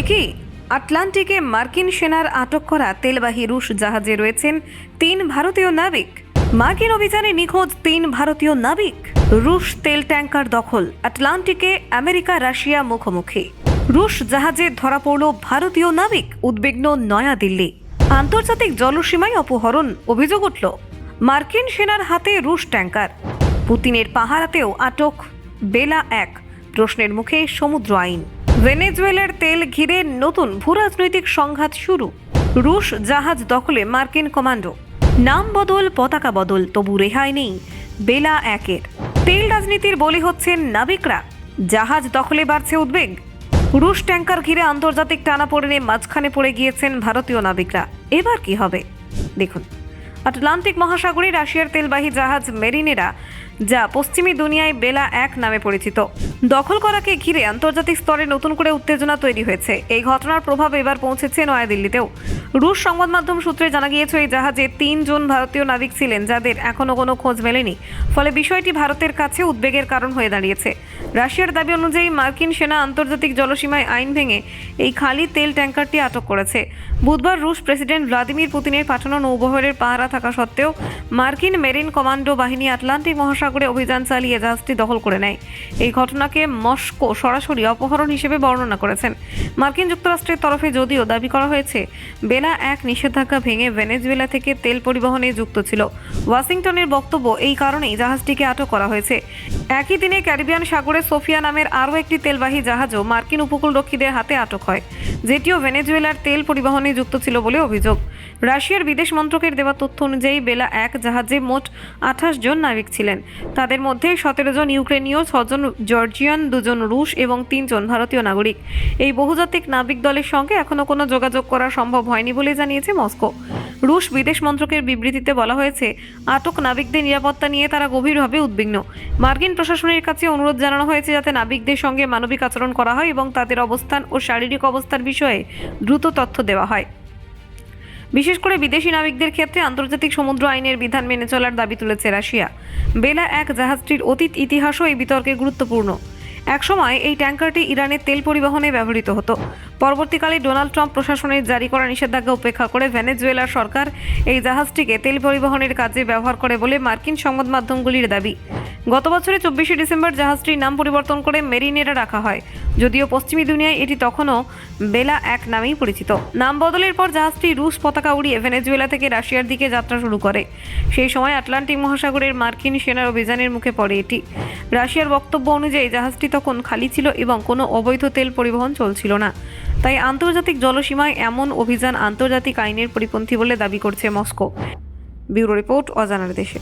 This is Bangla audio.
একই, আটলান্টিকে মার্কিন সেনার আটক করা তেলবাহী রুশ জাহাজে রয়েছেন তিন ভারতীয় নাবিক। মার্কিন অভিযানে নিখোঁজ তিন ভারতীয় নাবিক। রুশ তেল ট্যাঙ্কার দখল, আটলান্টিকে আমেরিকা, রাশিয়া মুখোমুখি। রুশ জাহাজে ধরা পড়ল ভারতীয় নাবিক, উদ্বিগ্ন নয়াদিল্লি। আন্তর্জাতিক জলসীমায় অপহরণ, অভিযোগ উঠল। মার্কিন সেনার হাতে রুশ ট্যাঙ্কার। পুতিনের পাহারাতেও আটক, বেলা এক। প্রশ্নের মুখে সমুদ্র আইন। ভেনেজুয়েলার তেল ঘিরে নতুন ভূরাজনৈতিক সংঘাত শুরু। রুশ জাহাজ দখলে মার্কিন কমান্ডো। নাম বদল, পতাকা বদল, তবু রেহাই নেই, বেলা একের। তেল রাজনীতির বলি হচ্ছেন নাবিকরা। জাহাজ দখলে বাড়ছে উদ্বেগ। রুশ ট্যাঙ্কার ঘিরে আন্তর্জাতিক টানাপোড়েনে মাঝখানে পড়ে গিয়েছেন ভারতীয় নাবিকরা। এবার কি হবে? দেখুন। আটলান্টিক মহাসাগরে রাশিয়ার তেলবাহী জাহাজ মেরিনেরা যা পশ্চিমী দুনিয়ায় বেলা এক নামে পরিচিত। দখল করাকে ঘিরে আন্তর্জাতিক স্তরে নতুন করে উত্তেজনা তৈরি হয়েছে। এই ঘটনার প্রভাব এবার পৌঁছেছে নয়াদিল্লিতেও। রুশ সংবাদ মাধ্যম সূত্রে জানা গিয়েছে, এই জাহাজে তিনজন ভারতীয় নাবিক ছিলেন, যাদের এখনও কোনো খোঁজ মেলেনি। ফলে বিষয়টি ভারতের কাছে উদ্বেগের কারণ হয়ে দাঁড়িয়েছে। রাশিয়ার দাবি অনুযায়ী মার্কিন সেনা আন্তর্জাতিক জলসীমায় আইন ভেঙে এই খালি তেল ট্যাঙ্কারটি আটক করেছে। বুধবার রুশ প্রেসিডেন্ট ভ্লাদিমির পুতিনের পাঠানো নৌবহরের পাহারা থাকা সত্ত্বেও মার্কিন মেরিন কমান্ডো বাহিনী আটলান্টিক মহাসাগরে অভিযান চালিয়ে জাহাজটি দখল করে নেয়। এই ঘটনাকে মস্কো সরাসরি অপহরণ হিসেবে বর্ণনা করেছেন। মার্কিন যুক্তরাষ্ট্রের তরফে যদিও দাবি করা হয়েছে, বেলা এক নিষেধাজ্ঞা ভেঙে ভেনেজুয়েলা থেকে তেল পরিবহনে যুক্ত ছিল। ওয়াশিংটনের বক্তব্য এই কারণেই জাহাজটিকে আটক করা হয়েছে। একই দিনে ক্যারিবিয়ান সাগরে সোফিয়া নামের আরও একটি তেলবাহী জাহাজও মার্কিন উপকূলরক্ষীদের হাতে আটক হয়, যেটিও ভেনেজুয়েলার তেল পরিবহনে যুক্ত ছিল বলে অভিযোগ। রাশিয়ার বিদেশ মন্ত্রকের দেওয়া তথ্য অনুযায়ী বেলা এক জাহাজে মোট আঠাশ জন নাবিক ছিলেন। তাদের মধ্যে সতেরো জন ইউক্রেনীয় ছজন জর্জিয়ান দুজন রুশ এবং তিনজন ভারতীয় নাগরিক। এই বহুজাতিক নাবিক দলের সঙ্গে এখনও কোনো যোগাযোগ করা সম্ভব হয়নি বলে জানিয়েছে মস্কো। রুশ বিদেশ মন্ত্রকের বিবৃতিতে বলা হয়েছে, আটক নাবিকদের নিরাপত্তা নিয়ে তারা গভীরভাবে উদ্বিগ্ন। মার্কিন প্রশাসনের কাছে অনুরোধ জানানো হয়েছে যাতে নাবিকদের সঙ্গে মানবিক আচরণ করা হয় এবং তাদের অবস্থান ও শারীরিক অবস্থার বিষয়ে দ্রুত তথ্য দেওয়া হয়। বিশেষ করে বিদেশি নাবিকদের ক্ষেত্রে আন্তর্জাতিক সমুদ্র আইনের বিধান মেনে চলার দাবি তুলেছে রাশিয়া। বেলা এক জাহাজটির অতীত ইতিহাসও এই বিতর্কে গুরুত্বপূর্ণ। একসময় এই ট্যাঙ্কারটি ইরানের তেল পরিবহনে ব্যবহৃত হতো। পরবর্তীকালে ডোনাল্ড ট্রাম্প প্রশাসনের জারি করা নিষেধাজ্ঞা উপেক্ষা করে ভেনেজুয়েলার সরকার এই জাহাজটিকে তেল পরিবহনের কাজে ব্যবহার করে বলে মার্কিন সংবাদ মাধ্যমগুলির দাবি। গত বছরের চব্বিশে ডিসেম্বর জাহাজটির নাম পরিবর্তন করে মেরিনেরা রাখা হয়। যদিও পশ্চিমী দুনিয়ায় এটি তখনও বেলা এক নামেই পরিচিত। নাম বদলের পর জাহাজটি রুশ পতাকা উড়িয়ে ভেনেজুয়েলা থেকে রাশিয়ার দিকে যাত্রা শুরু করে। সেই সময় আটলান্টিক মহাসাগরের মার্কিন সেনার অভিযানের মুখে পড়ে এটি। রাশিয়ার বক্তব্য অনুযায়ী জাহাজটি তখন খালি ছিল এবং কোনো অবৈধ তেল পরিবহন চলছিল না। তাই আন্তর্জাতিক জলসীমায় এমন অভিযান আন্তর্জাতিক আইনের পরিপন্থী বলে দাবি করছে মস্কো। ব্যুরো রিপোর্ট, অজানার দেশে।